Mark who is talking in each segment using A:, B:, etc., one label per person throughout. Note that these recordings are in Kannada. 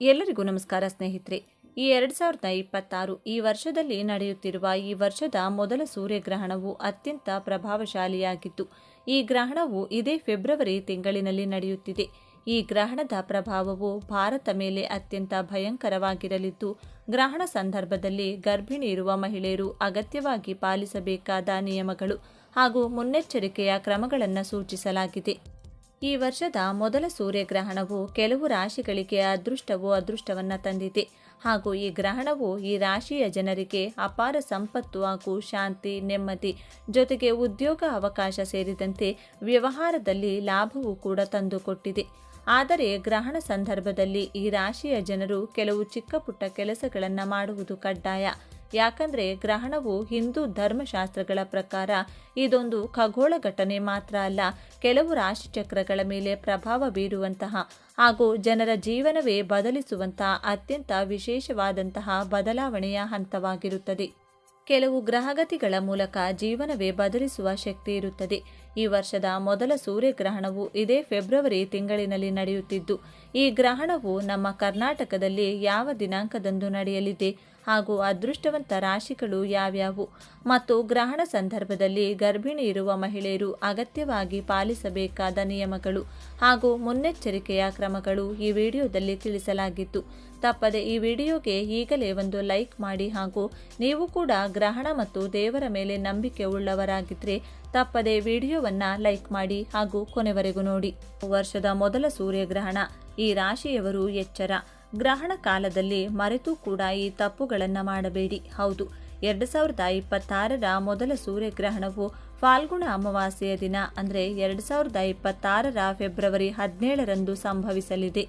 A: ಎಲ್ಲರಿಗೂ ನಮಸ್ಕಾರ ಸ್ನೇಹಿತರೆ. ಈ ಎರಡು ಸಾವಿರದ ಇಪ್ಪತ್ತಾರು ಈ ವರ್ಷದಲ್ಲಿ ನಡೆಯುತ್ತಿರುವ ಈ ವರ್ಷದ ಮೊದಲ ಸೂರ್ಯಗ್ರಹಣವು ಅತ್ಯಂತ ಪ್ರಭಾವಶಾಲಿಯಾಗಿತ್ತು. ಈ ಗ್ರಹಣವು ಇದೇ ಫೆಬ್ರವರಿ ತಿಂಗಳಿನಲ್ಲಿ ನಡೆಯುತ್ತಿದೆ. ಈ ಗ್ರಹಣದ ಪ್ರಭಾವವು ಭಾರತ ಮೇಲೆ ಅತ್ಯಂತ ಭಯಂಕರವಾಗಿರಲಿದ್ದು, ಗ್ರಹಣ ಸಂದರ್ಭದಲ್ಲಿ ಗರ್ಭಿಣಿ ಇರುವ ಮಹಿಳೆಯರು ಅಗತ್ಯವಾಗಿ ಪಾಲಿಸಬೇಕಾದ ನಿಯಮಗಳು ಹಾಗೂ ಮುನ್ನೆಚ್ಚರಿಕೆಯ ಕ್ರಮಗಳನ್ನು ಸೂಚಿಸಲಾಗಿದೆ. ಈ ವರ್ಷದ ಮೊದಲ ಸೂರ್ಯಗ್ರಹಣವು ಕೆಲವು ರಾಶಿಗಳಿಗೆ ಅದೃಷ್ಟವೋ ಅದೃಷ್ಟವನ್ನು ತಂದಿದೆ. ಹಾಗೂ ಈ ಗ್ರಹಣವು ಈ ರಾಶಿಯ ಜನರಿಗೆ ಅಪಾರ ಸಂಪತ್ತು ಹಾಗೂ ಶಾಂತಿ, ನೆಮ್ಮದಿ ಜೊತೆಗೆ ಉದ್ಯೋಗ ಅವಕಾಶ ಸೇರಿದಂತೆ ವ್ಯವಹಾರದಲ್ಲಿ ಲಾಭವೂ ಕೂಡ ತಂದುಕೊಟ್ಟಿದೆ. ಆದರೆ ಗ್ರಹಣ ಸಂದರ್ಭದಲ್ಲಿ ಈ ರಾಶಿಯ ಜನರು ಕೆಲವು ಚಿಕ್ಕ ಪುಟ್ಟ ಕೆಲಸಗಳನ್ನು ಮಾಡುವುದು ಕಡ್ಡಾಯ. ಯಾಕಂದ್ರೆ ಗ್ರಹಣವು ಹಿಂದೂ ಧರ್ಮಶಾಸ್ತ್ರಗಳ ಪ್ರಕಾರ ಇದೊಂದು ಖಗೋಳ ಘಟನೆ ಮಾತ್ರ ಅಲ್ಲ, ಕೆಲವು ರಾಶಿಚಕ್ರಗಳ ಮೇಲೆ ಪ್ರಭಾವ ಬೀರುವಂತಹ ಹಾಗೂ ಜನರ ಜೀವನವೇ ಬದಲಿಸುವಂತಹ ಅತ್ಯಂತ ವಿಶೇಷವಾದಂತಹ ಬದಲಾವಣೆಯ ಹಂತವಾಗಿರುತ್ತದೆ. ಕೆಲವು ಗ್ರಹಗತಿಗಳ ಮೂಲಕ ಜೀವನವೇ ಬದಲಿಸುವ ಶಕ್ತಿ ಇರುತ್ತದೆ. ಈ ವರ್ಷದ ಮೊದಲ ಸೂರ್ಯಗ್ರಹಣವು ಇದೇ ಫೆಬ್ರವರಿ ತಿಂಗಳಿನಲ್ಲಿ ನಡೆಯುತ್ತಿದ್ದು, ಈ ಗ್ರಹಣವು ನಮ್ಮ ಕರ್ನಾಟಕದಲ್ಲಿ ಯಾವ ದಿನಾಂಕದಂದು ನಡೆಯಲಿದೆ ಹಾಗೂ ಅದೃಷ್ಟವಂತ ರಾಶಿಗಳು ಯಾವ್ಯಾವು ಮತ್ತು ಗ್ರಹಣ ಸಂದರ್ಭದಲ್ಲಿ ಗರ್ಭಿಣಿ ಇರುವ ಮಹಿಳೆಯರು ಅಗತ್ಯವಾಗಿ ಪಾಲಿಸಬೇಕಾದ ನಿಯಮಗಳು ಹಾಗೂ ಮುನ್ನೆಚ್ಚರಿಕೆಯ ಕ್ರಮಗಳು ಈ ವಿಡಿಯೋದಲ್ಲಿ ತಿಳಿಸಲಾಗಿತ್ತು. ತಪ್ಪದೆ ಈ ವಿಡಿಯೋಗೆ ಈಗಲೇ ಒಂದು ಲೈಕ್ ಮಾಡಿ ಹಾಗೂ ನೀವು ಕೂಡ ಗ್ರಹಣ ಮತ್ತು ದೇವರ ಮೇಲೆ ನಂಬಿಕೆ ಉಳ್ಳವರಾಗಿದ್ದರೆ ತಪ್ಪದೆ ವಿಡಿಯೋವನ್ನ ಲೈಕ್ ಮಾಡಿ ಹಾಗೂ ಕೊನೆವರೆಗೂ ನೋಡಿ. ವರ್ಷದ ಮೊದಲ ಸೂರ್ಯಗ್ರಹಣ. ಈ ರಾಶಿಯವರು ಎಚ್ಚರ. ಗ್ರಹಣ ಕಾಲದಲ್ಲಿ ಮರೆತು ಕೂಡ ಈ ತಪ್ಪುಗಳನ್ನು ಮಾಡಬೇಡಿ. ಹೌದು, ಎರಡು ಸಾವಿರದ ಇಪ್ಪತ್ತಾರರ ಮೊದಲ ಸೂರ್ಯಗ್ರಹಣವು ಫಾಲ್ಗುಣ ಅಮಾವಾಸ್ಯೆಯ ದಿನ, ಅಂದರೆ ಎರಡು ಸಾವಿರದ ಇಪ್ಪತ್ತಾರರ ಫೆಬ್ರವರಿ ಹದಿನೇಳರಂದು ಸಂಭವಿಸಲಿದೆ.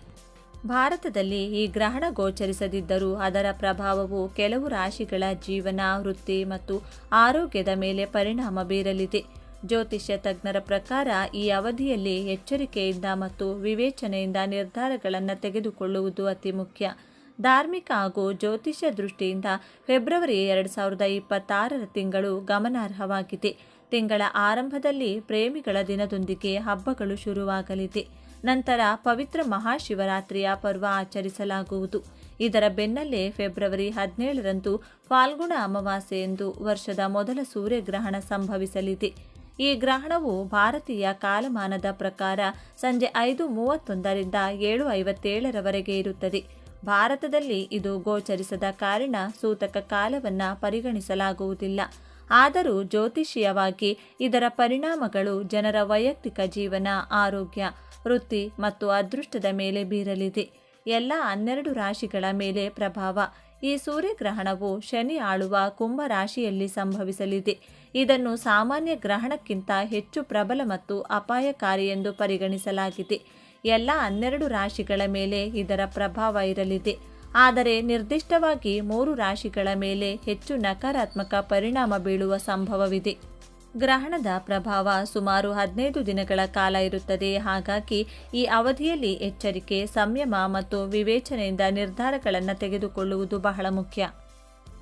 A: ಭಾರತದಲ್ಲಿ ಈ ಗ್ರಹಣ ಗೋಚರಿಸದಿದ್ದರೂ ಅದರ ಪ್ರಭಾವವು ಕೆಲವು ರಾಶಿಗಳ ಜೀವನ, ವೃತ್ತಿ ಮತ್ತು ಆರೋಗ್ಯದ ಮೇಲೆ ಪರಿಣಾಮ ಬೀರಲಿದೆ. ಜ್ಯೋತಿಷ್ಯ ತಜ್ಞರ ಪ್ರಕಾರ ಈ ಅವಧಿಯಲ್ಲಿ ಎಚ್ಚರಿಕೆಯಿಂದ ಮತ್ತು ವಿವೇಚನೆಯಿಂದ ನಿರ್ಧಾರಗಳನ್ನು ತೆಗೆದುಕೊಳ್ಳುವುದು ಅತಿ ಮುಖ್ಯ. ಧಾರ್ಮಿಕ ಹಾಗೂ ಜ್ಯೋತಿಷ್ಯ ದೃಷ್ಟಿಯಿಂದ ಫೆಬ್ರವರಿ ಎರಡು ಸಾವಿರದ ಇಪ್ಪತ್ತಾರರ ತಿಂಗಳು ಗಮನಾರ್ಹವಾಗಿದೆ. ತಿಂಗಳ ಆರಂಭದಲ್ಲಿ ಪ್ರೇಮಿಗಳ ದಿನದೊಂದಿಗೆ ಹಬ್ಬಗಳು ಶುರುವಾಗಲಿದೆ. ನಂತರ ಪವಿತ್ರ ಮಹಾಶಿವರಾತ್ರಿಯ ಪರ್ವ ಆಚರಿಸಲಾಗುವುದು. ಇದರ ಬೆನ್ನಲ್ಲೇ ಫೆಬ್ರವರಿ ಹದಿನೇಳರಂದು ಫಾಲ್ಗುಣ ಅಮಾವಾಸ್ಯೆ ಎಂದು ವರ್ಷದ ಮೊದಲ ಸೂರ್ಯಗ್ರಹಣ ಸಂಭವಿಸಲಿದೆ. ಈ ಗ್ರಹಣವು ಭಾರತೀಯ ಕಾಲಮಾನದ ಪ್ರಕಾರ ಸಂಜೆ ಐದು ಮೂವತ್ತೊಂದರಿಂದ ಏಳು ಐವತ್ತೇಳರವರೆಗೆ ಇರುತ್ತದೆ. ಭಾರತದಲ್ಲಿ ಇದು ಗೋಚರಿಸದ ಕಾರಣ ಸೂತಕ ಕಾಲವನ್ನು ಪರಿಗಣಿಸಲಾಗುವುದಿಲ್ಲ. ಆದರೂ ಜ್ಯೋತಿಷೀಯವಾಗಿ ಇದರ ಪರಿಣಾಮಗಳು ಜನರ ವೈಯಕ್ತಿಕ ಜೀವನ, ಆರೋಗ್ಯ ವೃತ್ತಿ ಮತ್ತು ಅದೃಷ್ಟದ ಮೇಲೆ ಬೀರಲಿದೆ. ಎಲ್ಲ ಹನ್ನೆರಡು ರಾಶಿಗಳ ಮೇಲೆ ಪ್ರಭಾವ. ಈ ಸೂರ್ಯಗ್ರಹಣವು ಶನಿ ಆಳುವ ಕುಂಭ ರಾಶಿಯಲ್ಲಿ ಸಂಭವಿಸಲಿದೆ. ಇದನ್ನು ಸಾಮಾನ್ಯ ಗ್ರಹಣಕ್ಕಿಂತ ಹೆಚ್ಚು ಪ್ರಬಲ ಮತ್ತು ಅಪಾಯಕಾರಿ ಎಂದು ಪರಿಗಣಿಸಲಾಗಿದೆ. ಎಲ್ಲ ಹನ್ನೆರಡು ರಾಶಿಗಳ ಮೇಲೆ ಇದರ ಪ್ರಭಾವ ಇರಲಿದೆ. ಆದರೆ ನಿರ್ದಿಷ್ಟವಾಗಿ ಮೂರು ರಾಶಿಗಳ ಮೇಲೆ ಹೆಚ್ಚು ನಕಾರಾತ್ಮಕ ಪರಿಣಾಮ ಬೀಳುವ ಸಂಭವವಿದೆ. ಗ್ರಹಣದ ಪ್ರಭಾವ ಸುಮಾರು ಹದಿನೈದು ದಿನಗಳ ಕಾಲ ಇರುತ್ತದೆ. ಹಾಗಾಗಿ ಈ ಅವಧಿಯಲ್ಲಿ ಎಚ್ಚರಿಕೆ, ಸಂಯಮ ಮತ್ತು ವಿವೇಚನೆಯಿಂದ ನಿರ್ಧಾರಗಳನ್ನು ತೆಗೆದುಕೊಳ್ಳುವುದು ಬಹಳ ಮುಖ್ಯ.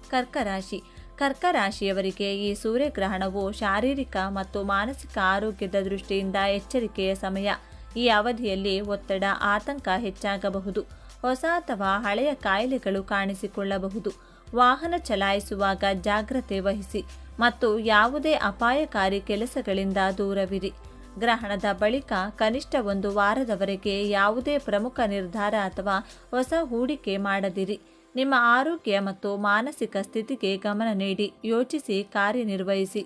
A: ಕರ್ಕರಾಶಿ. ಕರ್ಕರಾಶಿಯವರಿಗೆ ಈ ಸೂರ್ಯಗ್ರಹಣವು ಶಾರೀರಿಕ ಮತ್ತು ಮಾನಸಿಕ ಆರೋಗ್ಯದ ದೃಷ್ಟಿಯಿಂದ ಎಚ್ಚರಿಕೆಯ ಸಮಯ. ಈ ಅವಧಿಯಲ್ಲಿ ಒತ್ತಡ, ಆತಂಕ ಹೆಚ್ಚಾಗಬಹುದು. ಹೊಸ ಅಥವಾ ಹಳೆಯ ಕಾಯಿಲೆಗಳು ಕಾಣಿಸಿಕೊಳ್ಳಬಹುದು. ವಾಹನ ಚಲಾಯಿಸುವಾಗ ಜಾಗ್ರತೆ ವಹಿಸಿ. ಮತ್ತು ಯಾವುದೇ ಅಪಾಯಕಾರಿ ಕೆಲಸಗಳಿಂದ ದೂರವಿರಿ. ಗ್ರಹಣದ ಬಳಿಕ ಕನಿಷ್ಠ ಒಂದು ವಾರದವರೆಗೆ ಯಾವುದೇ ಪ್ರಮುಖ ನಿರ್ಧಾರ ಅಥವಾ ಹೊಸ ಹೂಡಿಕೆ ಮಾಡದಿರಿ. ನಿಮ್ಮ ಆರೋಗ್ಯ ಮತ್ತು ಮಾನಸಿಕ ಸ್ಥಿತಿಗೆ ಗಮನ ನೀಡಿ ಯೋಚಿಸಿ ಕಾರ್ಯನಿರ್ವಹಿಸಿ.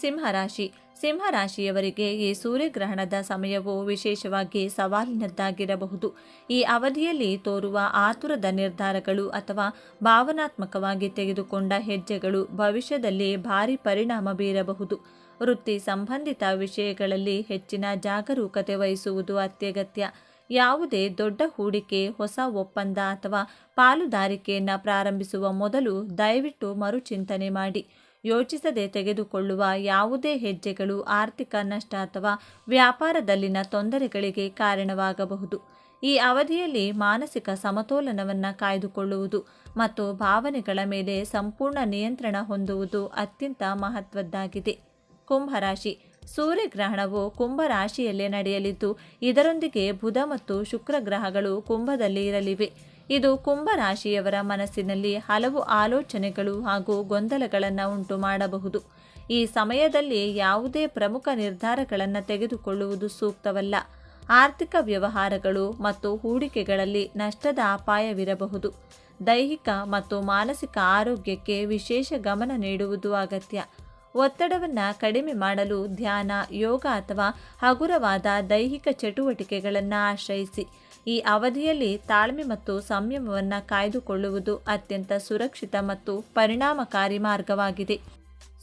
A: ಸಿಂಹರಾಶಿ. ಸಿಂಹರಾಶಿಯವರಿಗೆ ಈ ಸೂರ್ಯಗ್ರಹಣದ ಸಮಯವು ವಿಶೇಷವಾಗಿ ಸವಾಲಿನದ್ದಾಗಿರಬಹುದು. ಈ ಅವಧಿಯಲ್ಲಿ ತೋರುವ ಆತುರದ ನಿರ್ಧಾರಗಳು ಅಥವಾ ಭಾವನಾತ್ಮಕವಾಗಿ ತೆಗೆದುಕೊಂಡ ಹೆಜ್ಜೆಗಳು ಭವಿಷ್ಯದಲ್ಲಿ ಭಾರಿ ಪರಿಣಾಮ ಬೀರಬಹುದು. ವೃತ್ತಿ ಸಂಬಂಧಿತ ವಿಷಯಗಳಲ್ಲಿ ಹೆಚ್ಚಿನ ಜಾಗರೂಕತೆ ವಹಿಸುವುದು ಅತ್ಯಗತ್ಯ. ಯಾವುದೇ ದೊಡ್ಡ ಹೂಡಿಕೆ, ಹೊಸ ಒಪ್ಪಂದ ಅಥವಾ ಪಾಲುದಾರಿಕೆಯನ್ನು ಪ್ರಾರಂಭಿಸುವ ಮೊದಲು ದಯವಿಟ್ಟು ಮರುಚಿಂತನೆ ಮಾಡಿ. ಯೋಚಿಸದೆ ತೆಗೆದುಕೊಳ್ಳುವ ಯಾವುದೇ ಹೆಜ್ಜೆಗಳು, ಆರ್ಥಿಕ ನಷ್ಟ ಅಥವಾ ವ್ಯಾಪಾರದಲ್ಲಿನ ತೊಂದರೆಗಳಿಗೆ ಕಾರಣವಾಗಬಹುದು. ಈ ಅವಧಿಯಲ್ಲಿ ಮಾನಸಿಕ ಸಮತೋಲನವನ್ನು ಕಾಯ್ದುಕೊಳ್ಳುವುದು ಮತ್ತು ಭಾವನೆಗಳ ಮೇಲೆ ಸಂಪೂರ್ಣ ನಿಯಂತ್ರಣ ಹೊಂದುವುದು ಅತ್ಯಂತ ಮಹತ್ವದ್ದಾಗಿದೆ. ಕುಂಭರಾಶಿ. ಸೂರ್ಯಗ್ರಹಣವು ಕುಂಭ ರಾಶಿಯಲ್ಲೇ ನಡೆಯಲಿದ್ದು, ಇದರೊಂದಿಗೆ ಬುಧ ಮತ್ತು ಶುಕ್ರ ಗ್ರಹಗಳು ಕುಂಭದಲ್ಲಿ ಇರಲಿವೆ. ಇದು ಕುಂಭ ರಾಶಿಯವರ ಮನಸ್ಸಿನಲ್ಲಿ ಹಲವು ಆಲೋಚನೆಗಳು ಹಾಗೂ ಗೊಂದಲಗಳನ್ನು ಉಂಟು ಮಾಡಬಹುದು. ಈ ಸಮಯದಲ್ಲಿ ಯಾವುದೇ ಪ್ರಮುಖ ನಿರ್ಧಾರಗಳನ್ನು ತೆಗೆದುಕೊಳ್ಳುವುದು ಸೂಕ್ತವಲ್ಲ. ಆರ್ಥಿಕ ವ್ಯವಹಾರಗಳು ಮತ್ತು ಹೂಡಿಕೆಗಳಲ್ಲಿ ನಷ್ಟದ ಅಪಾಯವಿರಬಹುದು. ದೈಹಿಕ ಮತ್ತು ಮಾನಸಿಕ ಆರೋಗ್ಯಕ್ಕೆ ವಿಶೇಷ ಗಮನ ನೀಡುವುದು ಅಗತ್ಯ. ಒತ್ತಡವನ್ನು ಕಡಿಮೆ ಮಾಡಲು ಧ್ಯಾನ, ಯೋಗ ಅಥವಾ ಹಗುರವಾದ ದೈಹಿಕ ಚಟುವಟಿಕೆಗಳನ್ನು ಆಶ್ರಯಿಸಿ. ಈ ಅವಧಿಯಲ್ಲಿ ತಾಳ್ಮೆ ಮತ್ತು ಸಂಯಮವನ್ನು ಕಾಯ್ದುಕೊಳ್ಳುವುದು ಅತ್ಯಂತ ಸುರಕ್ಷಿತ ಮತ್ತು ಪರಿಣಾಮಕಾರಿ ಮಾರ್ಗವಾಗಿದೆ.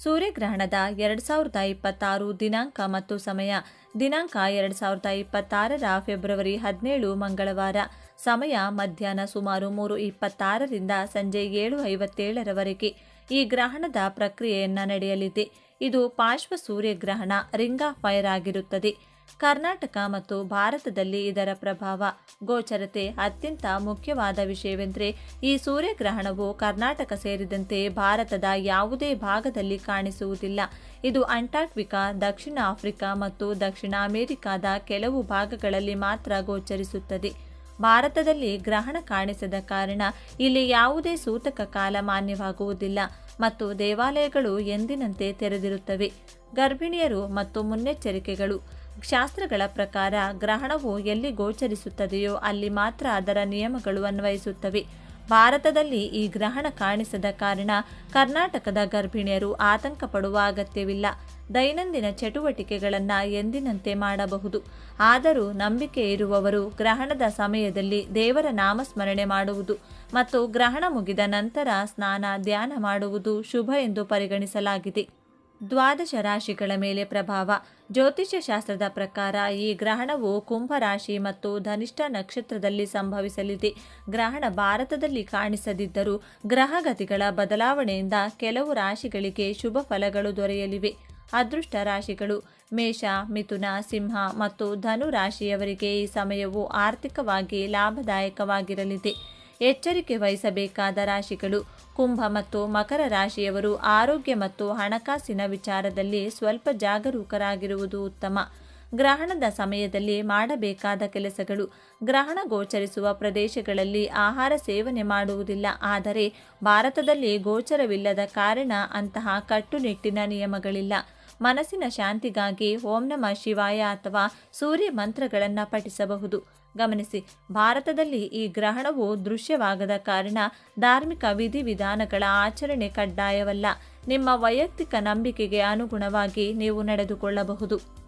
A: ಸೂರ್ಯಗ್ರಹಣದ ಎರಡು ಸಾವಿರದ ಇಪ್ಪತ್ತಾರು ದಿನಾಂಕ ಮತ್ತು ಸಮಯ. ದಿನಾಂಕ ಎರಡು ಸಾವಿರದ ಇಪ್ಪತ್ತಾರರ ಫೆಬ್ರವರಿ ಹದಿನೇಳು ಮಂಗಳವಾರ. ಸಮಯ ಮಧ್ಯಾಹ್ನ ಸುಮಾರು ಮೂರು ಇಪ್ಪತ್ತಾರರಿಂದ ಸಂಜೆ ಏಳು ಐವತ್ತೇಳರವರೆಗೆ. ಈ ಗ್ರಹಣದ ಪ್ರಕ್ರಿಯೆಯನ್ನು ನಡೆಯಲಿದೆ. ಇದು ಪಾರ್ಶ್ವ ಸೂರ್ಯಗ್ರಹಣ, ರಿಂಗ್ ಫೈರ್ ಆಗಿರುತ್ತದೆ. ಕರ್ನಾಟಕ ಮತ್ತು ಭಾರತದಲ್ಲಿ ಇದರ ಪ್ರಭಾವ. ಗೋಚರತೆ ಅತ್ಯಂತ ಮುಖ್ಯವಾದ ವಿಷಯವೆಂದರೆ, ಈ ಸೂರ್ಯಗ್ರಹಣವು ಕರ್ನಾಟಕ ಸೇರಿದಂತೆ ಭಾರತದ ಯಾವುದೇ ಭಾಗದಲ್ಲಿ ಕಾಣಿಸುವುದಿಲ್ಲ. ಇದು ಅಂಟಾರ್ಕ್ಟಿಕಾ, ದಕ್ಷಿಣ ಆಫ್ರಿಕಾ ಮತ್ತು ದಕ್ಷಿಣ ಅಮೆರಿಕಾದ ಕೆಲವು ಭಾಗಗಳಲ್ಲಿ ಮಾತ್ರ ಗೋಚರಿಸುತ್ತದೆ. ಭಾರತದಲ್ಲಿ ಗ್ರಹಣ ಕಾಣಿಸದ ಕಾರಣ ಇಲ್ಲಿ ಯಾವುದೇ ಸೂತಕ ಕಾಲ ಮಾನ್ಯವಾಗುವುದಿಲ್ಲ ಮತ್ತು ದೇವಾಲಯಗಳು ಎಂದಿನಂತೆ ತೆರೆದಿರುತ್ತವೆ. ಗರ್ಭಿಣಿಯರು ಮತ್ತು ಮುನ್ನೆಚ್ಚರಿಕೆಗಳು. ಶಾಸ್ತ್ರಗಳ ಪ್ರಕಾರ ಗ್ರಹಣವು ಎಲ್ಲಿ ಗೋಚರಿಸುತ್ತದೆಯೋ ಅಲ್ಲಿ ಮಾತ್ರ ಅದರ ನಿಯಮಗಳು ಅನ್ವಯಿಸುತ್ತವೆ. ಭಾರತದಲ್ಲಿ ಈ ಗ್ರಹಣ ಕಾಣಿಸದ ಕಾರಣ ಕರ್ನಾಟಕದ ಗರ್ಭಿಣಿಯರು ಆತಂಕ ಪಡುವ ಅಗತ್ಯವಿಲ್ಲ. ದೈನಂದಿನ ಚಟುವಟಿಕೆಗಳನ್ನು ಎಂದಿನಂತೆ ಮಾಡಬಹುದು. ಆದರೂ ನಂಬಿಕೆ ಇರುವವರು ಗ್ರಹಣದ ಸಮಯದಲ್ಲಿ ದೇವರ ನಾಮಸ್ಮರಣೆ ಮಾಡುವುದು ಮತ್ತು ಗ್ರಹಣ ಮುಗಿದ ನಂತರ ಸ್ನಾನ, ಧ್ಯಾನ ಮಾಡುವುದು ಶುಭ ಎಂದು ಪರಿಗಣಿಸಲಾಗಿದೆ. ದ್ವಾದಶ ರಾಶಿಗಳ ಮೇಲೆ ಪ್ರಭಾವ. ಜ್ಯೋತಿಷ್ಯ ಶಾಸ್ತ್ರದ ಪ್ರಕಾರ ಈ ಗ್ರಹಣವು ಕುಂಭ ರಾಶಿ ಮತ್ತು ಧನಿಷ್ಠ ನಕ್ಷತ್ರದಲ್ಲಿ ಸಂಭವಿಸಲಿದೆ. ಗ್ರಹಣ ಭಾರತದಲ್ಲಿ ಕಾಣಿಸದಿದ್ದರೂ ಗ್ರಹಗತಿಗಳ ಬದಲಾವಣೆಯಿಂದ ಕೆಲವು ರಾಶಿಗಳಿಗೆ ಶುಭ ಫಲಗಳು ದೊರೆಯಲಿವೆ. ಅದೃಷ್ಟ ರಾಶಿಗಳು ಮೇಷ, ಮಿಥುನ, ಸಿಂಹ ಮತ್ತು ಧನು ರಾಶಿಯವರಿಗೆ ಈ ಸಮಯವು ಆರ್ಥಿಕವಾಗಿ ಲಾಭದಾಯಕವಾಗಿರಲಿದೆ. ಎಚ್ಚರಿಕೆ ವಹಿಸಬೇಕಾದ ರಾಶಿಗಳು ಕುಂಭ ಮತ್ತು ಮಕರ ರಾಶಿಯವರು ಆರೋಗ್ಯ ಮತ್ತು ಹಣಕಾಸಿನ ವಿಚಾರದಲ್ಲಿ ಸ್ವಲ್ಪ ಜಾಗರೂಕರಾಗಿರುವುದು ಉತ್ತಮ. ಗ್ರಹಣದ ಸಮಯದಲ್ಲಿ ಮಾಡಬೇಕಾದ ಕೆಲಸಗಳು, ಗ್ರಹಣ ಗೋಚರಿಸುವ ಪ್ರದೇಶಗಳಲ್ಲಿ ಆಹಾರ ಸೇವನೆ ಮಾಡುವುದಿಲ್ಲ. ಆದರೆ ಭಾರತದಲ್ಲಿ ಗೋಚರವಿಲ್ಲದ ಕಾರಣ ಅಂತಹ ಕಟ್ಟುನಿಟ್ಟಿನ ನಿಯಮಗಳಿಲ್ಲ. ಮನಸ್ಸಿನ ಶಾಂತಿಗಾಗಿ ಓಂ ನಮ ಶಿವಾಯ ಅಥವಾ ಸೂರ್ಯ ಮಂತ್ರಗಳನ್ನು ಪಠಿಸಬಹುದು. ಗಮನಿಸಿ, ಭಾರತದಲ್ಲಿ ಈ ಗ್ರಹಣವು ದೃಶ್ಯವಾಗದ ಕಾರಣ ಧಾರ್ಮಿಕ ವಿಧಿವಿಧಾನಗಳ ಆಚರಣೆ ಕಡ್ಡಾಯವಲ್ಲ. ನಿಮ್ಮ ವೈಯಕ್ತಿಕ ನಂಬಿಕೆಗೆ ಅನುಗುಣವಾಗಿ ನೀವು ನಡೆದುಕೊಳ್ಳಬಹುದು.